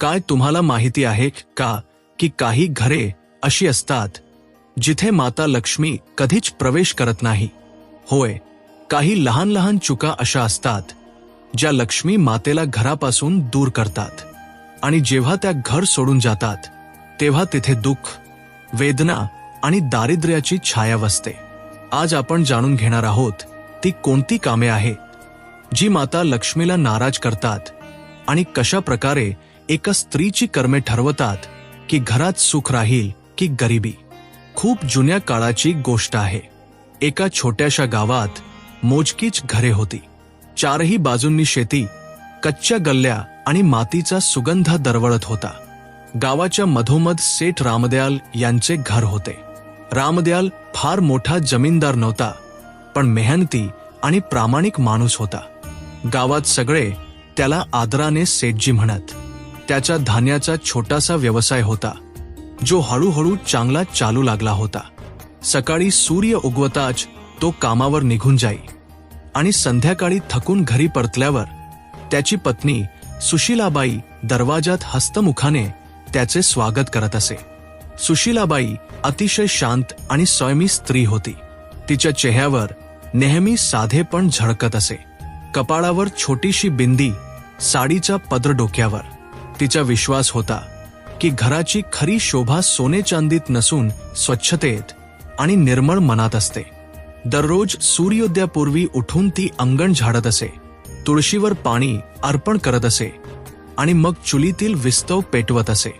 काय तुम्हाला माहिती आहे का की काही घरे अशी असतात जिथे माता लक्ष्मी कधीच प्रवेश करत नाही? होय काही लहान लहान चुका अशा असतात ज्या लक्ष्मी मातेला घरापासून दूर करतात आणि जेव्हा त्या घर सोडून जातात तेव्हा तिथे दुःख वेदना आणि दारिद्र्याची छाया वसते. आज आपण जाणून घेणार आहोत ती कोणती कामे आहेत जी माता लक्ष्मीला नाराज करतात आणि कशा प्रकारे एका स्त्रीची कर्मे ठरवतात की घरात सुख राहील की गरिबी. खूप जुन्या काळाची गोष्ट आहे. एका छोट्याशा गावात मोजकीच घरे होती. चारही बाजूंनी शेती कच्च्या गल्ल्या आणि मातीचा सुगंध दरवळत होता. गावाच्या मधोमध सेठ रामदयाल यांचे घर होते. रामदयाल फार मोठा जमीनदार नव्हता पण मेहनती आणि प्रामाणिक माणूस होता. गावात सगळे त्याला आदराने सेठजी म्हणत त्याच्या धान्याचा छोटासा व्यवसाय होता जो हळूहळू चांगला चालू लागला होता. सकाळी सूर्य उगवताच तो कामावर निघून जाई आणि संध्याकाळी थकून घरी परतल्यावर त्याची पत्नी सुशीलाबाई दरवाजात हस्तमुखाने त्याचे स्वागत करत असे. सुशीलाबाई अतिशय शांत आणि स्वयमी स्त्री होती. तिच्या चेहऱ्यावर नेहमी साधेपण झळकत असे. कपाळावर छोटीशी बिंदी साडीचा पदर डोक्यावर तिचा विश्वास होता की घराची खरी शोभा सोने चांदीत नसून स्वच्छतेत आणि निर्मळ मनात असते. दररोज सूर्योदयापूर्वी उठून ती अंगण झाडत असे तुळशीवर पाणी अर्पण करत असे आणि मग चुलीतील विस्तव पेटवत असे.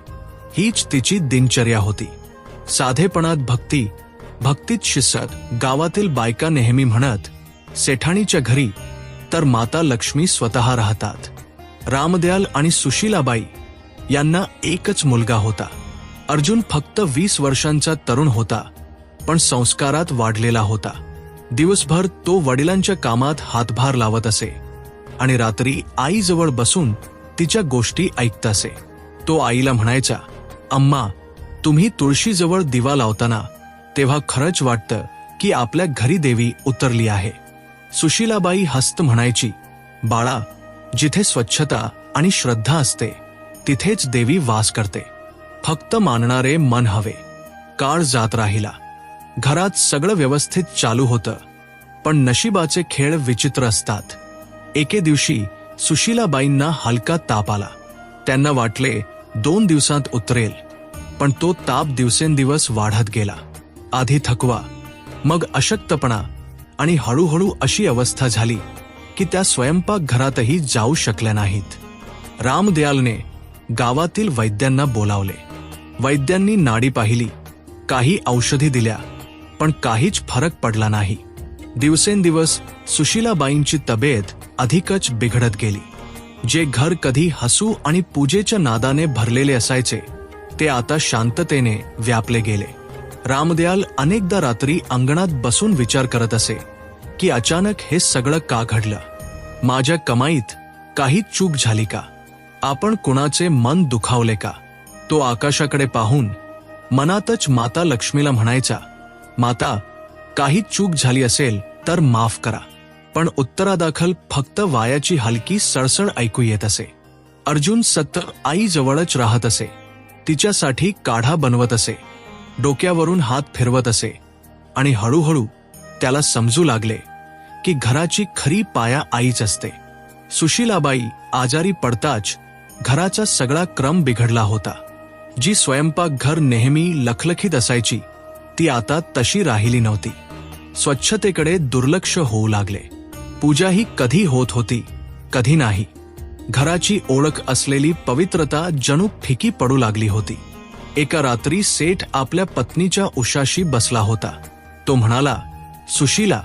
हीच तिची दिनचर्या होती. साधेपणात भक्ती भक्तीत शिसत गावातील बायका नेहमी म्हणत सेठाणीच्या घरी तर माता लक्ष्मी स्वतः राहतात. रामदयाल आणि सुशीलाबाई यांना एकच मुलगा होता. अर्जुन फक्त वीस वर्षांचा तरुण होता पण संस्कारात वाढलेला होता. दिवसभर तो वडिलांच्या कामात हातभार लावत असे आणि रात्री आईजवळ बसून तिच्या गोष्टी ऐकत असे. तो आईला म्हणायचा अम्मा तुम्ही तुळशीजवळ दिवा लावताना तेव्हा खरंच वाटतं की आपल्या घरी देवी उतरली आहे. सुशीलाबाई हस्त म्हणायची बाळा जिथे स्वच्छता आणि श्रद्धा असते तिथेच देवी वास करते. फक्त मानणारे मन हवे. काळ जात राहिला. घरात सगळं व्यवस्थित चालू होतं. पण नशिबाचे खेळ विचित्र असतात. एके दिवशी सुशीलाबाईंना हलका ताप आला. त्यांना वाटले दोन दिवसात उतरेल पण तो ताप दिवसेंदिवस वाढत गेला. आधी थकवा मग अशक्तपणा आणि हळूहळू अशी अवस्था झाली. की त्या स्वयंपाकघरातही जाऊ शकल्या नाहीत. रामदयालने गावातील वैद्यांना बोलावले. वैद्यांनी नाडी पाहिली. काही औषधी दिल्या पण काहीच फरक पडला नाही. दिवसेंदिवस सुशीलाबाईंची तब्येत अधिकच बिघडत गेली. जे घर कधी हसू आणि पूजेच्या नादाने भरलेले असायचे ते आता शांततेने व्यापले गेले. रामदयाल अनेकदा रात्री अंगणात बसून विचार करत असे. की अचानक हे सगळं का घडलं? माझ्या कमाईत काही चूक झाली का? आपण कुणाचे मन दुखावले का? तो आकाशाकडे पाहून मनातच माता लक्ष्मीला म्हणायचा माता काही चूक झाली असेल तर माफ करा पण उत्तरादाखल फक्त वायाची हलकी सळसळ ऐकू येत असे. अर्जुन सत्तर आईजवळच राहत असे. तिच्यासाठी काढा बनवत असे. डोक्यावरून हात फिरवत असे. आणि हळूहळू त्याला समजू लागले की घराची खरी पाया आईच असते. सुशीलाबाई आजारी पडताच घराचा सगळा क्रम बिघडला होता. जी स्वयंपाकघर नेहमी लखलखीत असायची ती आता तशी राहिली नव्हती. स्वच्छतेकडे दुर्लक्ष होऊ लागले. पूजा ही कधी होत होती कधी नाही. घराची ओळख असलेली पवित्रता जणू फिकी पडू लागली होती. एका रात्री सेठ आपल्या पत्नीच्या उशाशी बसला होता. तो म्हणाला सुशीला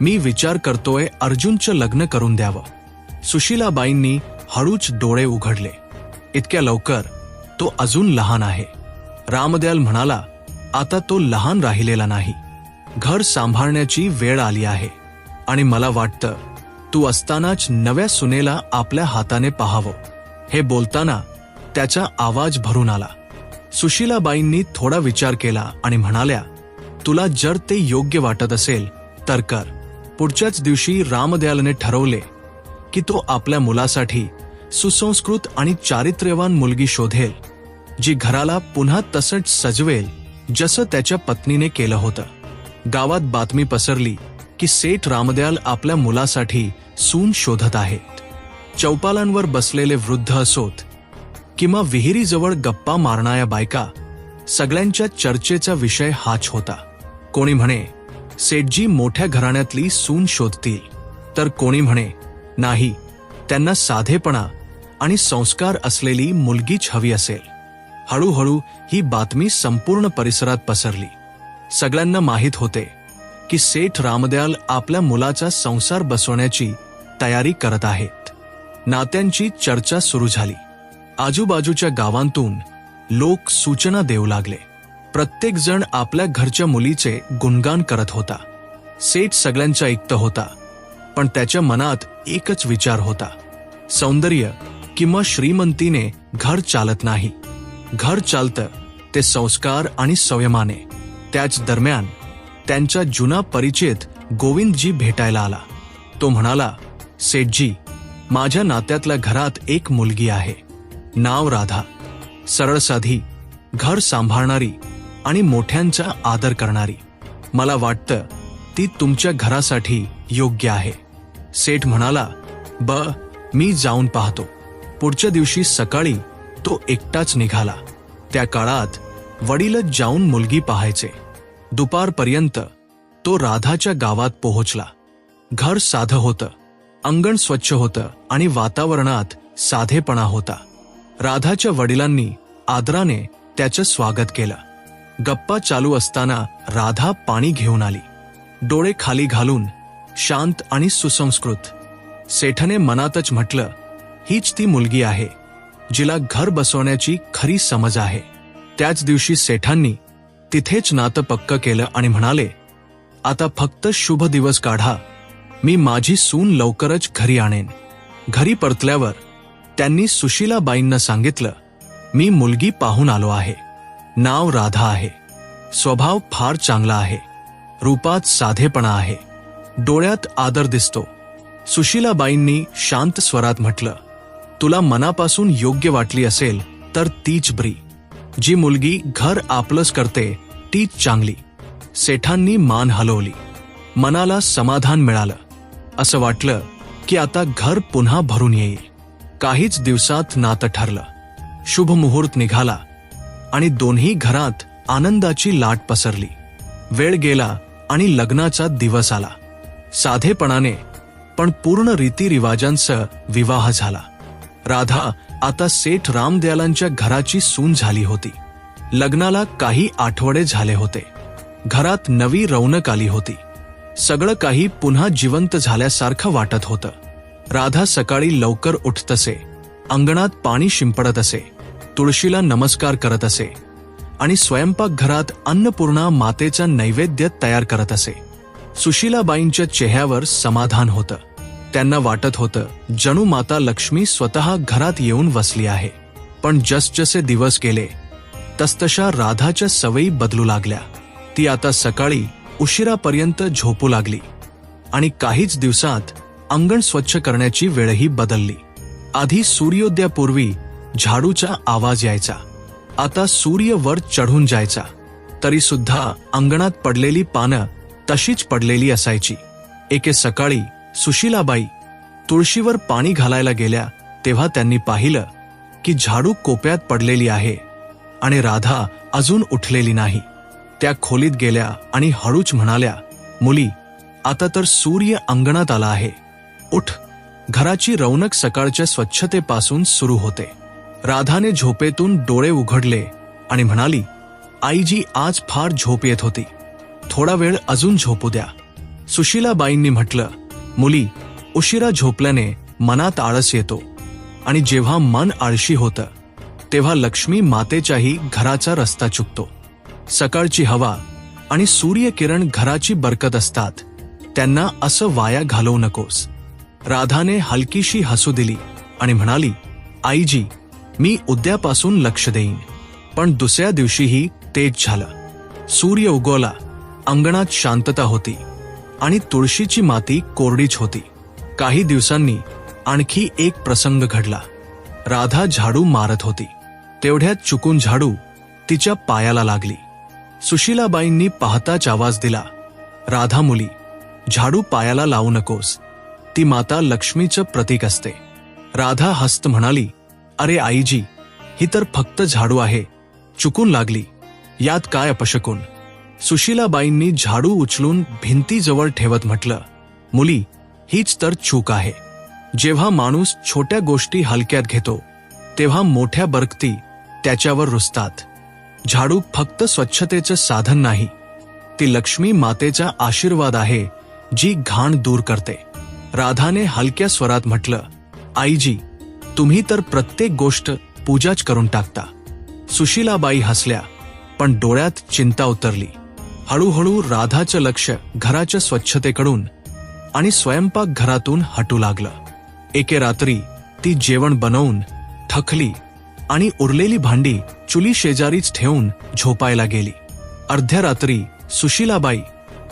मी विचार करतोय अर्जुनचं लग्न करून द्यावं. सुशीलाबाईंनी हळूच डोळे उघडले. इतक्या लवकर तो अजून लहान आहे. रामदयाल म्हणाला आता तो लहान राहिलेला नाही. घर सांभाळण्याची वेळ आली आहे. आणि मला वाटतं तू असतानाच नव्या सुनेला आपल्या हाताने पाहावं. हे बोलताना त्याचा आवाज भरून आला. सुशीलाबाईंनी थोडा विचार केला आणि म्हणाल्या तुला जर ते योग्य वाटत असेल तर कर. पुढच्याच दिवशी रामदयालने ठरवले की तो आपल्या मुलासाठी सुसंस्कृत आणि चारित्र्यवान मुलगी शोधेल जी घराला पुन्हा तसंच सजवेल जसं त्याच्या पत्नीने केलं होतं. गावात बातमी पसरली की सेठ रामदयाल आपल्या मुलासाठी सून शोधत आहेत. चौपालांवर बसलेले वृद्ध असोत किंवा विहिरीजवळ गप्पा मारणाऱ्या बायका सगळ्यांच्या चर्चेचा विषय हाच होता. कोणी म्हणे सेठजी मोठ्या घराण्यातली सून शोधतील. तर कोणी म्हणे नाही त्यांना साधेपणा आणि संस्कार असलेली मुलगीच हवी असेल. हळूहळू ही बातमी संपूर्ण परिसरात पसरली. सगळ्यांना माहीत होते की सेठ रामदयाल आपल्या मुलाचा संसार बसवण्याची तयारी करत आहेत. नात्यांची चर्चा सुरू झाली. आजूबाजूच्या गावांतून लोक सूचना देऊ लागले. प्रत्येक जण आपल्या घरच्या मुलीचे गुणगान करत होता. सेठ सगळ्यांचा ऐकत होता पण त्याच्या मनात एकच विचार होता. सौंदर्य किंवा श्रीमंतीने घर चालत नाही. घर चालतं ते संस्कार आणि संयमाने. त्याच दरम्यान त्यांचा जुना परिचित गोविंदजी भेटायला आला. तो म्हणाला सेठजी माझ्या नात्यातल्या घरात एक मुलगी आहे. नाव राधा. सरळ साधी घर सांभाळणारी आणि मोठ्यांचा आदर करणारी. मला वाटतं ती तुमच्या घरासाठी योग्य आहे. सेठ म्हणाला ब मी जाऊन पाहतो. पुढच्या दिवशी सकाळी तो एकटाच निघाला. त्या काळात वडीलच जाऊन मुलगी पाहायचे. दुपारपर्यंत तो राधाच्या गावात पोहोचला. घर साधं होतं. अंगण स्वच्छ होतं आणि वातावरणात साधेपणा होता. राधाच्या वडिलांनी आदराने त्याचं स्वागत केलं. गप्पा चालू असताना राधा पाणी घेऊन आली. डोळे खाली घालून शांत आणि सुसंस्कृत. सेठने मनातच म्हटलं हीच ती मुलगी आहे जिला घर बसवण्याची खरी समज आहे. त्याच दिवशी सेठांनी तिथेच नातं पक्क केलं आणि म्हणाले आता फक्त शुभ दिवस काढा. मी माझी सून लवकरच घरी आणेन. घरी परतल्यावर त्यांनी सुशीलाबाईंना सांगितलं मी मुलगी पाहून आलो आहे. नाव राधा आहे. स्वभाव फार चांगला आहे. रूपात साधेपणा आहे. डोळ्यात आदर दिसतो. सुशीलाबाईंनी शांत स्वरात म्हटलं तुला मनापासून योग्य वाटली असेल तर तीच ब्री. जी मुलगी घर आपलंच करते तीच चांगली. सेठांनी मान हलवली. मनाला समाधान मिळालं. असं वाटलं की आता घर पुन्हा भरून येईल. काहीच दिवसात नातं ठरलं. शुभ मुहूर्त निघाला. आणि दोन्ही घरात आनंदाची लाट पसरली. वेळ गेला आणि लग्नाचा दिवस आला. साधेपणाने पण पूर्ण रीतीरिवाजांसह विवाह झाला. राधा आता सेठ रामदयालांच्या घराची सून झाली होती. लग्नाला काही आठवडे झाले होते. घरात नवी रौनक आली होती. सगळं काही पुन्हा जिवंत झाल्यासारखं वाटत होतं. राधा सकाळी लवकर उठत असे अंगणात पाणी शिंपडत असे. तुळशीला नमस्कार करत असे आणि स्वयंपाकघरात अन्नपूर्णा मातेचा नैवेद्य तयार करत असे. सुशीलाबाईंच्या चेहऱ्यावर समाधान होतं. त्यांना वाटत होतं जणू माता लक्ष्मी स्वतः घरात येऊन वसली आहे. पण जसजसे दिवस गेले तसतशा राधाच्या सवयी बदलू लागल्या. ती आता सकाळी उशिरापर्यंत झोपू लागली. आणि काहीच दिवसात अंगण स्वच्छ करण्याची वेळही बदलली. आधी सूर्योदयापूर्वी झाडूचा आवाज यायचा. आता सूर्य वर चढून जायचा. तरी सुद्धा अंगणात पडलेली पानं तशीच पडलेली असायची. एके सकाळी सुशीलाबाई तुळशीवर पाणी घालायला गेल्या तेव्हा त्यांनी पाहिलं की झाडू कोप्यात पडलेली आहे आणि राधा अजून उठलेली नाही. त्या खोलीत गेल्या आणि हळूच म्हणाल्या मुली आता तर सूर्य अंगणात आला आहे. उठ. घराची रौनक सकाळच्या स्वच्छतेपासून सुरू होते. राधाने झोपेतून डोळे उघडले आणि म्हणाली आईजी आज फार झोप येत होती. थोडा वेळ अजून झोपू द्या. सुशीलाबाईंनी म्हटलं मुली उशिरा झोपल्याने मनात आळस येतो आणि जेव्हा मन आळशी होतं तेव्हा लक्ष्मी मातेच्याही घराचा रस्ता चुकतो. सकाळची हवा आणि सूर्यकिरण घराची बरकत असतात. त्यांना असं वाया घालवू नकोस. राधाने हलकीशी हसू दिली आणि म्हणाली आईजी मी उद्यापासून लक्ष देईन. पण दुसऱ्या दिवशीही तेच झालं. सूर्य उगवला. अंगणात शांतता होती. आणि तुळशीची माती कोरडीच होती. काही दिवसांनी आणखी एक प्रसंग घडला. राधा झाडू मारत होती. तेवढ्यात चुकून झाडू तिच्या पायाला लागली. सुशीलाबाईंनी पाहताच आवाज दिला. राधा मुली झाडू पायाला लावू नकोस. ती माता लक्ष्मीचं प्रतीक असते. राधा हस्त म्हणाली अरे आईजी ही तर फक्त झाडू आहे. चुकून लागली. यात काय अपशकून? सुशीलाबाईंनी झाडू उचलून भिंतीजवळ ठेवत म्हटलं मुली हीच तर चूक आहे. जेव्हा माणूस छोट्या गोष्टी हलक्यात घेतो तेव्हा मोठ्या बरकती त्याच्यावर रुजतात झाडू फक्त स्वच्छतेचं साधन नाही. ती लक्ष्मी मातेचा आशीर्वाद आहे जी घाण दूर करते. राधाने हलक्या स्वरात म्हटलं आईजी तुम्ही तर प्रत्येक गोष्ट पूजाच करून टाकता. सुशीलाबाई हसल्या पण डोळ्यात चिंता उतरली. हळूहळू राधाचं लक्ष घराच्या स्वच्छतेकडून आणि स्वयंपाक घरातून हटू लागलं. एके रात्री ती जेवण बनवून थकली आणि उरलेली भांडी चुली शेजारीच ठेवून झोपायला गेली. अर्ध्या रात्री सुशीलाबाई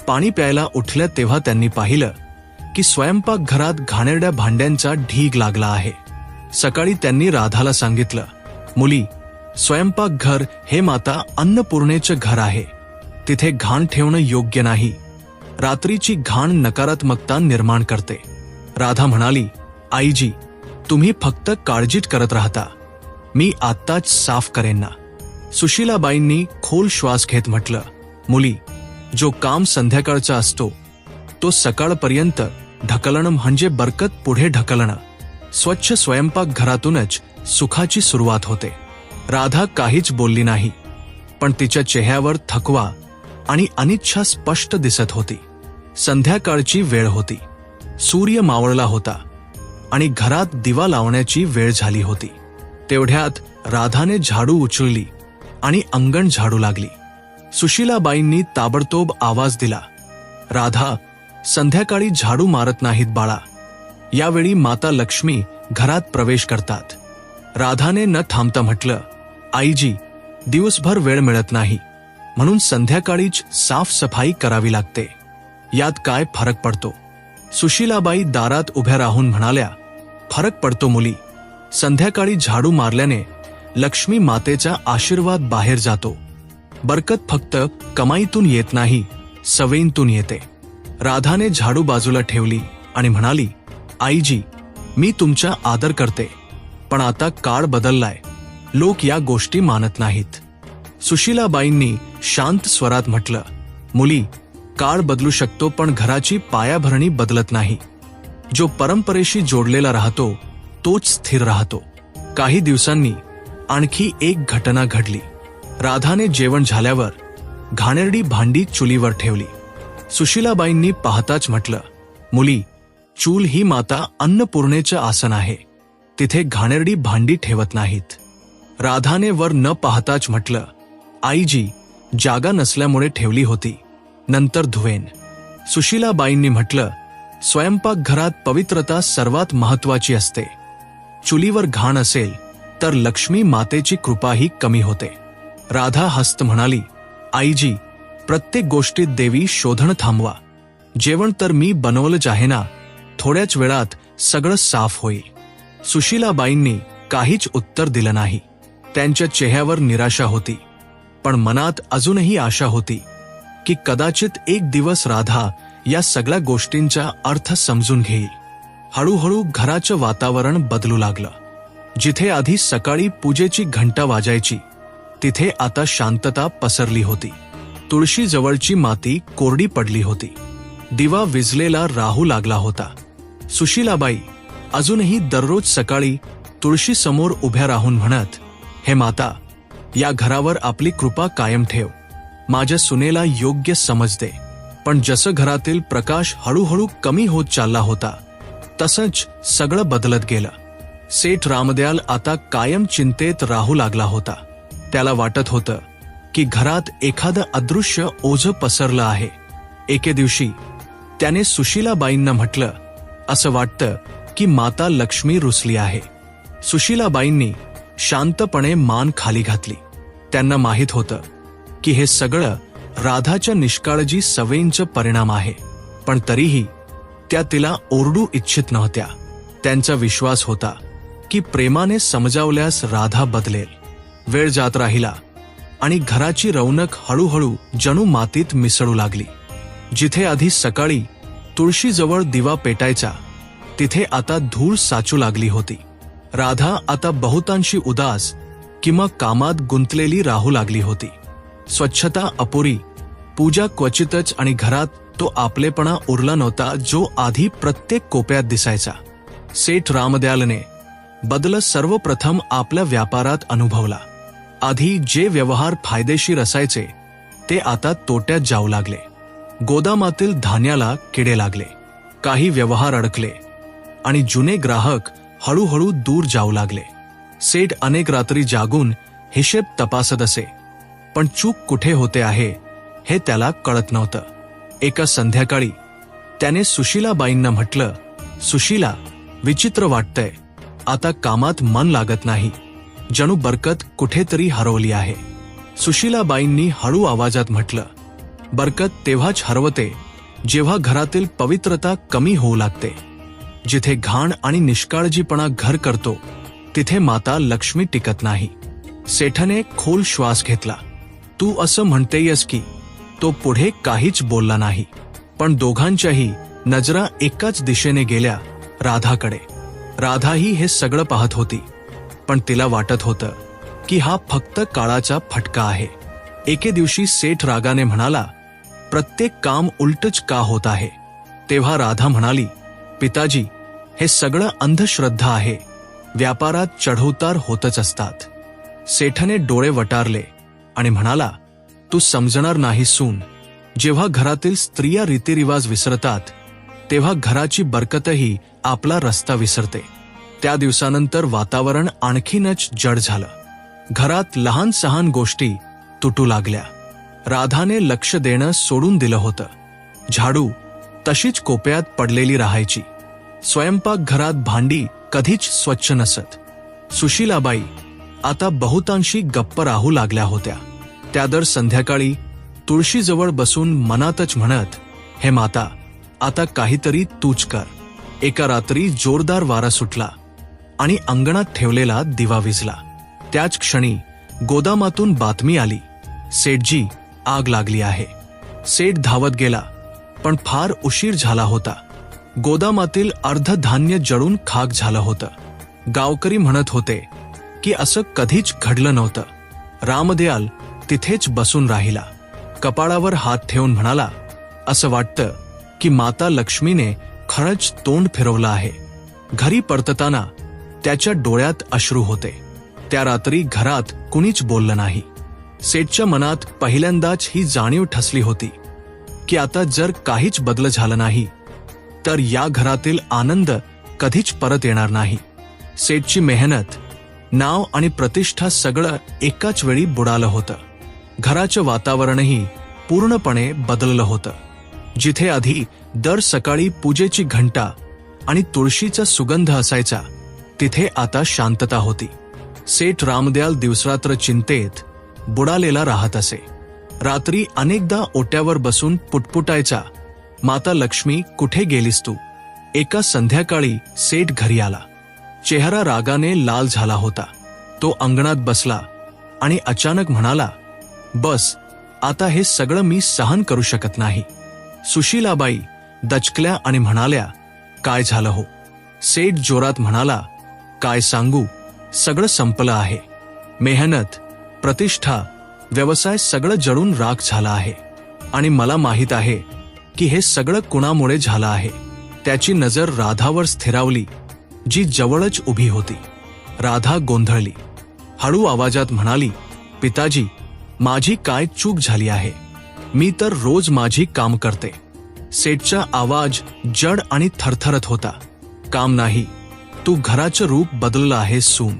पाणी प्यायला उठल्या तेव्हा त्यांनी पाहिलं की स्वयंपाक घरात घाणेरड्या भांड्यांचा ढीग लागला आहे. सकाळी त्यांनी राधाला सांगितलं मुली स्वयंपाक घर हे माता अन्नपूर्णेचं घर आहे. तिथे घाण ठेवणं योग्य नाही. रात्रीची घाण नकारात्मकता निर्माण करते. राधा म्हणाली आईजी तुम्ही फक्त काळजीत करत राहता. मी आत्ताच साफ करेन ना. सुशीलाबाईंनी खोल श्वास घेत म्हटलं मुली जो काम संध्याकाळचा असतो तो सकाळपर्यंत ढकलणं म्हणजे बरकत पुढे ढकलणं. स्वच्छ स्वयंपाक घरातूनच सुखाची सुरुवात होते. राधा काहीच बोलली नाही पण तिच्या चेहऱ्यावर थकवा आणि अनिच्छा स्पष्ट दिसत होती. संध्याकाळची वेळ होती. सूर्य मावळला होता आणि घरात दिवा लावण्याची वेळ झाली होती. तेवढ्यात राधाने झाडू उचलली आणि अंगण झाडू लागली. सुशीलाबाईंनी ताबडतोब आवाज दिला राधा संध्याकाळी झाडू मारत नाहीत बाळा. यावेळी माता लक्ष्मी घरात प्रवेश करतात. राधाने न थांबता म्हटलं आईजी दिवसभर वेळ मिळत नाही. म्हणून संध्याकाळीच साफसफाई करावी लागते. यात काय फरक पडतो? सुशीलाबाई दारात उभ्या राहून म्हणाल्या फरक पडतो मुली. संध्याकाळी झाडू मारल्याने लक्ष्मी मातेचा आशीर्वाद बाहेर जातो. बरकत फक्त कमाईतून येत नाही सवयींतून येते. राधाने झाडू बाजूला ठेवली आणि म्हणाली आईजी मी तुमचा आदर करते पण आता काळ बदललाय. लोक या गोष्टी मानत नाहीत. सुशीलाबाईंनी शांत स्वरात म्हटलं मुली काळ बदलू शकतो पण घराची पायाभरणी बदलत नाही. जो परंपरेशी जोडलेला राहतो तोच स्थिर राहतो. काही दिवसांनी आणखी एक घटना घडली. राधाने जेवण झाल्यावर घाणेरडी भांडी चुलीवर ठेवली. सुशीलाबाईंनी पाहताच म्हटलं मुली चूल ही माता अन्नपूर्णेचं आसन आहे. तिथे घाणेरडी भांडी ठेवत नाहीत. राधाने वर न पाहताच म्हटलं आईजी जागा नसल्यामुळे ठेवली होती. नंतर धुवेन. सुशीलाबाईंनी म्हटलं स्वयंपाक घरात पवित्रता सर्वात महत्वाची असते. चुलीवर घाण असेल तर लक्ष्मी मातेची कृपाही कमी होते. राधा हस्त म्हणाली आईजी प्रत्येक गोष्टीत देवी शोधण थांबवा. जेवण तर मी बनवलंच आहे ना? थोड्याच वेळात सगळं साफ होईल. सुशीलाबाईंनी काहीच उत्तर दिलं नाही. त्यांच्या चेहऱ्यावर निराशा होती. पण मनात अजूनही आशा होती की कदाचित एक दिवस राधा या सगळ्या गोष्टींचा अर्थ समजून घेईल. हळूहळू घराचं वातावरण बदलू लागलं. जिथे आधी सकाळी पूजेची घंटा वाजायची तिथे आता शांतता पसरली होती. तुळशीजवळची माती कोरडी पडली होती. दिवा विजलेला राहू लागला होता. सुशीलाबाई अजूनही दररोज सकाळी तुळशी समोर उभ्या राहून म्हणत हे माता या घरावर आपली कृपा कायम ठेव. माझ्या सुनेला योग्य समज दे. पण जसं घरातील प्रकाश हळूहळू कमी होत चालला होता तसंच सगळं बदलत गेलं. सेठ रामदयाल आता कायम चिंतेत राहू लागला होता. त्याला वाटत होतं की घरात एखादं अदृश्य ओझ पसरलं आहे. एके दिवशी त्याने सुशीलाबाईंना म्हटलं असं वाटतं की माता लक्ष्मी रुसली आहे. सुशीलाबाईंनी शांतपणे मान खाली घातली. त्यांना माहीत होतं की हे सगळं राधाच्या निष्काळजी सवयींचं परिणाम आहे. पण तरीही त्या तिला ओरडू इच्छित नव्हत्या. त्यांचा विश्वास होता की प्रेमाने समजावल्यास राधा बदलेल. वेळ जात राहिला आणि घराची रौनक हळूहळू जणू मातीत मिसळू लागली. जिथे आधी सकाळी तुळशीजवळ दिवा पेटायचा. तिथे आता धूळ साचू लागली होती. राधा आता बहुतांशी उदास किंवा कामात गुंतलेली राहू लागली होती. स्वच्छता अपुरी. पूजा क्वचितच आणि घरात तो आपलेपणा उरला नव्हता जो आधी प्रत्येक कोप्यात दिसायचा. सेठ रामदयालने बदल सर्वप्रथम आपल्या व्यापारात अनुभवला. आधी जे व्यवहार फायदेशीर असायचे ते आता तोट्यात जाऊ लागले. गोदामातील धान्याला किडे लागले. काही व्यवहार अडकले. आणि जुने ग्राहक हळूहळू दूर जाऊ लागले. सेठ अनेक रात्री जागून हिशेब तपासत असे. पण चूक कुठे होते आहे हे त्याला कळत नव्हतं. एका संध्याकाळी त्याने सुशीलाबाईंना म्हटलं सुशीला विचित्र वाटतंय. आता कामात मन लागत नाही. जणू बरकत कुठेतरी हरवली आहे. सुशीलाबाईंनी हळू आवाजात म्हटलं बरकत तेव्हाच हरवते जेव्हा घरातील पवित्रता कमी होऊ लागते. जिथे घाण आणि निष्काळजीपणा घर करतो तिथे माता लक्ष्मी टिकत नाही. सेठने खोल श्वास घेतला. तू असं म्हणतेयस की तो पुढे काहीच बोलला नाही. पण दोघांच्याही नजरा एकाच दिशेने गेल्या राधाकडे. राधाही हे सगळं पाहत होती. पण तिला वाटत होतं की हा फक्त काळाचा फटका आहे. एके दिवशी सेठ रागाने म्हणाला प्रत्येक काम उलटच का होत आहे? तेव्हा राधा म्हणाली पिताजी हे सगळं अंधश्रद्धा आहे. व्यापारात चढउतार होतच असतात. सेठने डोळे वटारले आणि म्हणाला तू समजणार नाही सून. जेव्हा घरातील स्त्रिया रीतिरिवाज विसरतात तेव्हा घराची बरकतही आपला रस्ता विसरते. त्या दिवसानंतर वातावरण आणखीनच जड झालं. घरात लहान सहान गोष्टी तुटू लागल्या. राधाने लक्ष देणं सोडून दिलं होतं. झाडू तशीच कोप्यात पडलेली राहायची. स्वयंपाकघरात भांडी कधीच स्वच्छ नसत. सुशीलाबाई आता बहुतांशी गप्प राहू लागल्या होत्या. त्या दर संध्याकाळी तुळशीजवळ बसून मनातच म्हणत हे माता आता काहीतरी तूच कर. एका रात्री जोरदार वारा सुटला आणि अंगणात ठेवलेला दिवा विजला. त्याच क्षणी गोदामातून बातमी आली. सेठजी आग लागली आहे. सेठ धावत गेला पण फार उशीर झाला होता. गोदामातील अर्ध धान्य जळून खाक झालं होतं. गावकरी म्हणत होते की असं कधीच घडलं नव्हतं. रामदयाल तिथेच बसून राहिला. कपाळावर हात ठेवून म्हणाला असं वाटतं की माता लक्ष्मीने खरंच तोंड फिरवलं आहे. घरी परतताना त्याच्या डोळ्यात अश्रू होते. त्या रात्री घरात कुणीच बोललं नाही. सेठच्या मनात पहिल्यांदाच ही जाणीव ठसली होती की आता जर काहीच बदल झालं नाही तर या घरातील आनंद कधीच परत येणार नाही. सेठची मेहनत नाव आणि प्रतिष्ठा सगळं एकाच वेळी बुडालं होतं. घराचं वातावरणही पूर्णपणे बदललं होतं. जिथे आधी दर सकाळी पूजेची घंटा आणि तुळशीचा सुगंध असायचा तिथे आता शांतता होती. सेठ रामदयाल दिवसरात्र चिंतेत बुडालेला राहत असे. रात्री अनेकदा ओट्यावर बसून पुटपुटायचा माता लक्ष्मी कुठे गेलीस तू? एका संध्याकाळी सेठ घरी आला. चेहरा रागाने लाल झाला होता. तो अंगणात बसला आणि अचानक म्हणाला बस आता हे सगळं मी सहन करू शकत नाही. सुशीलाबाई दचकल्या आणि म्हणाल्या काय झालं हो? सेठ जोरात म्हणाला काय सांगू सगळं संपलं आहे. मेहनत प्रतिष्ठा व्यवसाय सगळं जळून राख झाला आहे. आणि मला माहीत आहे की हे सगळं कुणामुळे झालं आहे त्याची नजर राधावर स्थिरावली जी जवळच उभी होती. राधा गोंधळली. हळू आवाजात म्हणाली पिताजी माझी काय चूक झाली आहे? मी तर रोज माझी काम करते. सेठचा आवाज जड आणि थरथरत होता. काम नाही तू घराचं रूप बदललं आहेस सून.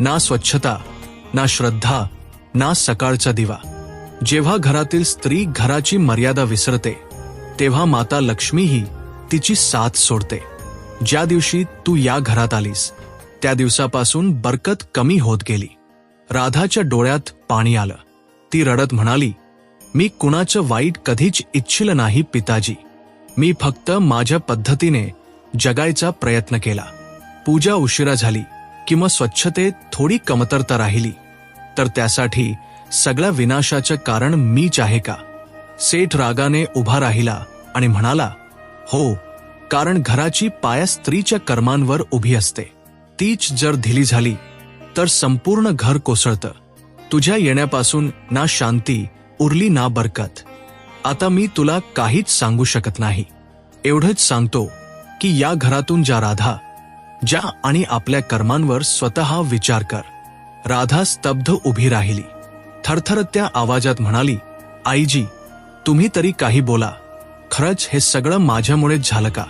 ना स्वच्छता ना श्रद्धा ना सकाळचा दिवा. जेव्हा घरातील स्त्री घराची मर्यादा विसरते तेव्हा माता लक्ष्मीही तिची साथ सोडते. ज्या दिवशी तू या घरात आलीस त्या दिवसापासून बरकत कमी होत गेली. राधाच्या डोळ्यात पाणी आलं. ती रडत म्हणाली मी कुणाचं वाईट कधीच इच्छिलं नाही पिताजी. मी फक्त माझ्या पद्धतीने जगायचा प्रयत्न केला. पूजा उशिरा झाली किंवा स्वच्छतेत थोडी कमतरता राहिली. तर त्यासाठी सगळ्या विनाशाचं कारण मीच आहे का? सेठ रागाने उभा राहिला आणि म्हणाला हो कारण घराची पाया स्त्रीच्या कर्मांवर उभी असते. तीच जर ढिली झाली तर संपूर्ण घर कोसळतं. तुझ्या येण्यापासून ना शांती उरली ना बरकत. आता मी तुला काहीच सांगू शकत नाही. एवढंच सांगतो की या घरातून ज्या राधा. ज्या आणि आपल्या कर्मांवर स्वतः विचार कर. राधा स्तब्ध उभी राहिली. थरथरत त्या आवाजात म्हणाली आईजी तुम्ही तरी काही बोला. खरंच हे सगळं माझ्यामुळेच झालं का?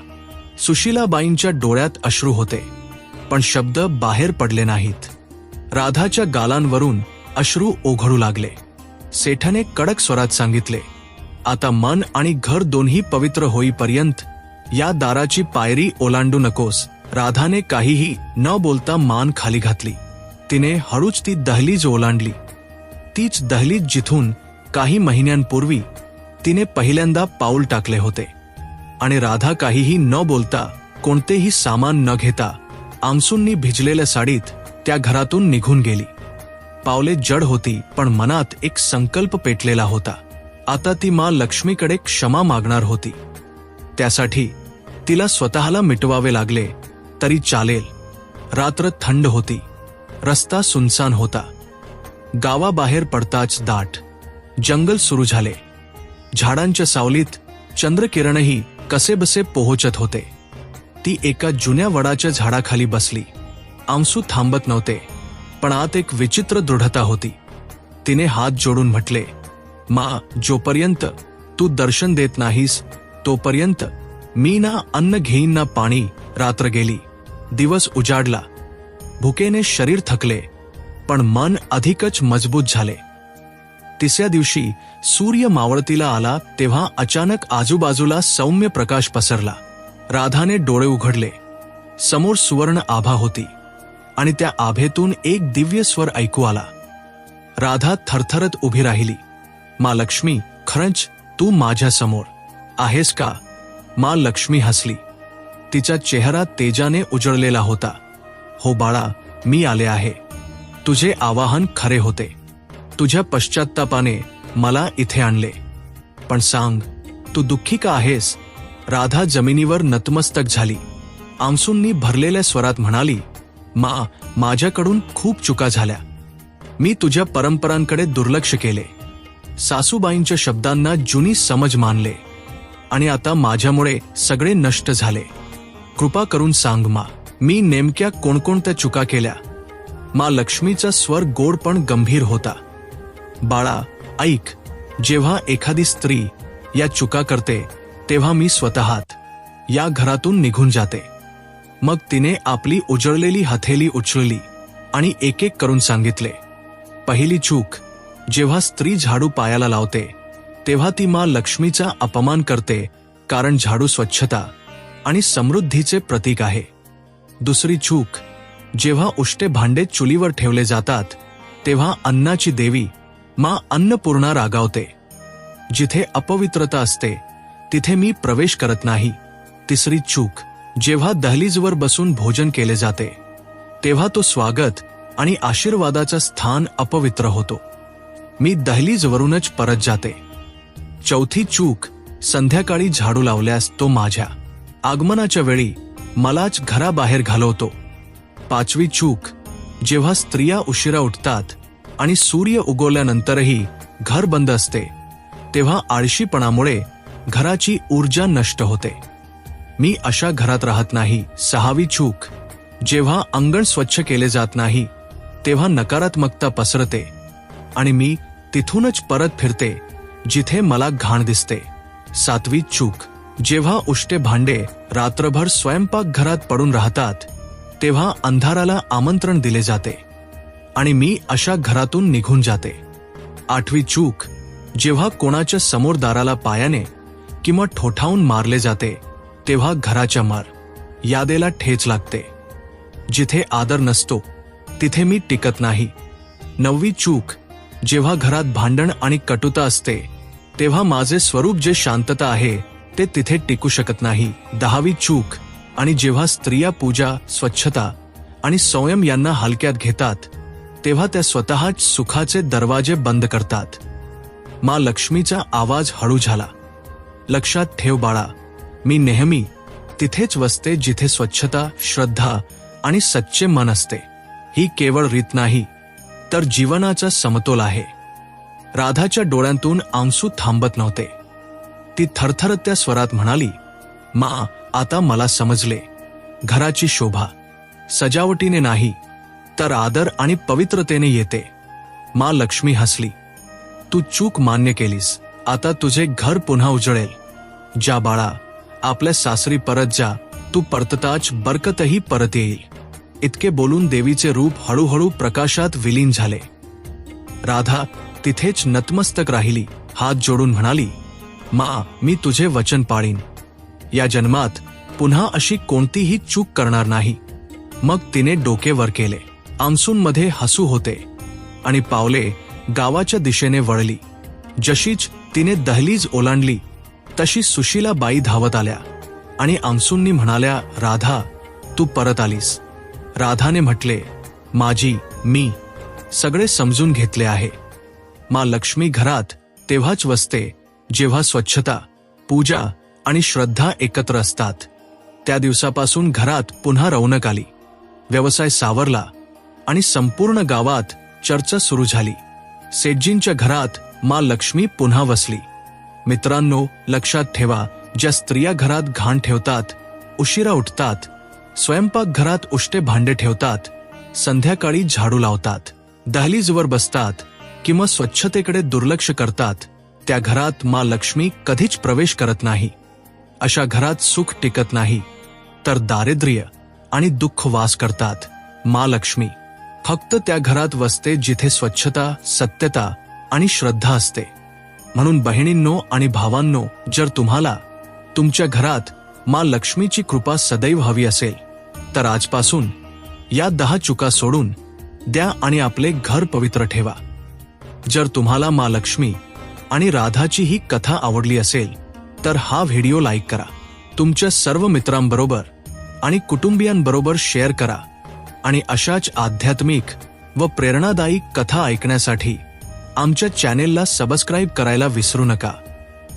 सुशीलाबाईंच्या डोळ्यात अश्रू होते पण शब्द बाहेर पडले नाहीत. राधाच्या गालांवरून अश्रू ओघळू लागले. सेठाने कडक स्वरात सांगितले आता मन आणि घर दोन्ही पवित्र होईपर्यंत या दाराची पायरी ओलांडू नकोस. राधाने काहीही न बोलता मान खाली घातली. तिने हळूच ती दहलीज ओलांडली. तीच दहलीज जिथून काही महिन्यांपूर्वी तिने पहिल्यांदा पाऊल टाकले होते. आणि राधा काहीही न बोलता कोणतेही सामान न घेता आमसूंनी भिजलेल्या साडीत त्या घरातून निघून गेली. पावले जड होती पण मनात एक संकल्प पेटलेला होता. आता ती मा लक्ष्मीकडे क्षमा मागणार होती. त्यासाठी तिला स्वतःला मिटवावे लागले तरी चालेल. रात्र थंड होती. रस्ता सुनसान होता. गावाबाहेर पडताच दाट. जंगल सुरू झाले. झाडांच्या सावलीत चंद्रकिरणही कसेबसे पोहोचत होते. ती एका जुन्या वडाच्या झाडाखाली बसली. आमसू थांबत नव्हते पण आत एक विचित्र दृढता होती. तिने हात जोडून म्हटले मा जोपर्यंत तू दर्शन देत नाहीस तोपर्यंत मी ना अन्न घेईन ना पाणी. रात्र गेली. दिवस उजाडला. भुकेने शरीर थकले पण मन अधिकच मजबूत झाले. तिसऱ्या दिवशी सूर्य मावळतीला आला तेव्हा अचानक आजूबाजूला सौम्य प्रकाश पसरला. राधाने डोळे उघडले. समोर सुवर्ण आभा होती आणि त्या आभेतून एक दिव्य स्वर ऐकू आला. राधा थरथरत उभी राहिली. मा लक्ष्मी खरंच तू माझ्यासमोर. आहेस का? मा लक्ष्मी हसली. तिचा चेहरा तेजाने उजळलेला होता. हो बाळा मी आले आहे. तुझे आवाहन खरे होते. तुझ्या पश्चात्तापाने मला इथे आणले. पण सांग तू दुःखी का आहेस? राधा जमिनीवर नतमस्तक झाली. आमसूंनी भरलेल्या स्वरात म्हणाली मा माझ्याकडून खूप चुका झाल्या. मी तुझ्या परंपरांकडे दुर्लक्ष केले. सासूबाईंच्या शब्दांना जुनी समज मानले. आणि आता माझ्यामुळे सगळे नष्ट झाले. कृपा करून सांग मा. मी नेमक्या कोणकोणत्या चुका केल्या? मा लक्ष्मीचा स्वर गोड पण गंभीर होता. बाळा ऐक. जेव्हा एखादी स्त्री या चुका करते तेव्हा मी स्वतःत या घरातून निघून जाते. मग तिने आपली उजळलेली हथेली उचलली आणि एक एक करून सांगितले. पहिली चूक जेव्हा स्त्री झाडू पायाला लावते तेव्हा ती मा लक्ष्मीचा अपमान करते कारण झाडू स्वच्छता आणि समृद्धीचे प्रतीक आहे. दुसरी चूक. जेव्हा उष्टे भांडे चुलीवर ठेवले जातात तेव्हा अन्नाची देवी मा अन्नपूर्णा रागावते. जिथे अपवित्रता असते तिथे मी प्रवेश करत नाही. तिसरी चूक. जेव्हा दहलीजवर बसून भोजन केले जाते तेव्हा तो स्वागत आणि आशीर्वादाचं स्थान अपवित्र होतो. मी दहलीजवरूनच परत जाते. चौथी चूक. संध्याकाळी झाडू लावल्यास तो माझ्या. आगमनाच्या वेळी मलाच घराबाहेर घालवतो. पाचवी चूक जेव्हा स्त्रिया उशिरा उठतात आणि सूर्य उगवल्यानंतरही घर बंद असते तेव्हा आळशीपणामुळे घराची ऊर्जा नष्ट होते. मी अशा घरात राहत नाही सहावी चूक जेव्हा अंगण स्वच्छ केले जात नाही तेव्हा नकारात्मकता पसरते आणि मी तिथूनच परत फिरते जिथे मला घाण दिसते. सातवी चूक जेव्हा उष्टे भांडे रात्रभर स्वयंपाक घरात पडून राहतात तेव्हा अंधाराला आमंत्रण दिले जाते आणि मी अशा घरातून निघून जाते. आठवी चूक जेव्हा कोणाच्या समोर दाराला पायाने किंवा ठोठावून मारले जाते तेव्हा घराच्या मार यादेला ठेच लागते. जिथे आदर नसतो तिथे मी टिकत नाही. नववी चूक जेव्हा घरात भांडण आणि कटुता असते तेव्हा माझे स्वरूप जे शांतता आहे ते तिथे टिकू शकत नाही. दहावी चूक. आणि जेव्हा स्त्रिया पूजा स्वच्छता आणि संयम यांना हलक्यात घेतात तेव्हा त्या स्वतःच सुखाचे दरवाजे बंद करतात. मा लक्ष्मीचा आवाज हळू झाला. लक्षात ठेव बाळा. मी नेहमी तिथेच वसते जिथे स्वच्छता श्रद्धा आणि सच्चे मन असते. ही केवळ रीत नाही तर जीवनाचा समतोल आहे. राधाच्या डोळ्यांतून आंसू थांबत नव्हते. ती थरथरत त्या स्वरात म्हणाली मा आता मला समजले. घराची शोभा. सजावटीने नाही तर आदर आणि पवित्रतेने येते. मा लक्ष्मी हसली. तू चूक मान्य केलीस. आता तुझे घर पुन्हा उजळेल. ज्या बाळा आपल्या सासरी परत जा. तू परतताच बरकतही परत येईल. इतके बोलून देवीचे रूप हळूहळू प्रकाशात विलीन झाले. राधा तिथेच नतमस्तक राहिली हात जोडून म्हणाली मा मी तुझे वचन पाळीन. या जन्मात पुन्हा अशी कोणतीही चूक करणार नाही. मग तिने डोके वर केले. आमसूनमध्ये हसू होते. आणि पावले गावाच्या दिशेने वळली. जशीच तिने दहलीज ओलांडली तशी सुशीला बाई धावत आल्या. आणि आमसूंनी म्हणाल्या राधा तू परत आलीस. राधाने म्हटले माझी मी सगळे समजून घेतले आहे. मा लक्ष्मी घरात तेव्हाच वसते जेव्हा स्वच्छता पूजा आणि श्रद्धा एकत्र असतात त्या दिवसापासून घरात पुन्हा रौनक आली. व्यवसाय सावरला आणि संपूर्ण गावात चर्चा सुरू झाली. सेठजींच्या घरात मा लक्ष्मी पुन्हा वसली. मित्रांनो लक्षात ठेवा ज्या स्त्रिया घरात घाण ठेवतात उशिरा उठतात स्वयंपाक घरात उष्टे भांडे ठेवतात संध्याकाळी झाडू लावतात दहलीजवर बसतात किंवा स्वच्छतेकडे दुर्लक्ष करतात त्या घरात मा लक्ष्मी कधीच प्रवेश करत नाही. अशा घरात सुख टिकत नाही. तर दारिद्र्य आणि दुःख वास करतात मा लक्ष्मी. फक्त त्या घरात वसते जिथे स्वच्छता सत्यता आणि श्रद्धा असते. म्हणून बहिणींनो आणि भावांनो जर तुम्हाला तुमच्या घरात मा लक्ष्मीची कृपा सदैव हवी असेल तर आजपासून या दहा चुका सोडून द्या आणि आपले घर पवित्र ठेवा. जर तुम्हाला मा लक्ष्मी आणि राधाची ही कथा आवडली असेल तर हा व्हिडिओ लाईक करा. तुमच्या सर्व मित्रांबरोबर आणि कुटुंबियांबरोबर शेअर करा. आणि अशाच आध्यात्मिक व प्रेरणादायी कथा ऐकण्यासाठी आमच्या चॅनेलला सबस्क्राईब करायला विसरू नका.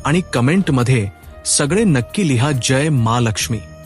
आणि कमेंटमध्ये सगळे नक्की लिहा जय मा लक्ष्मी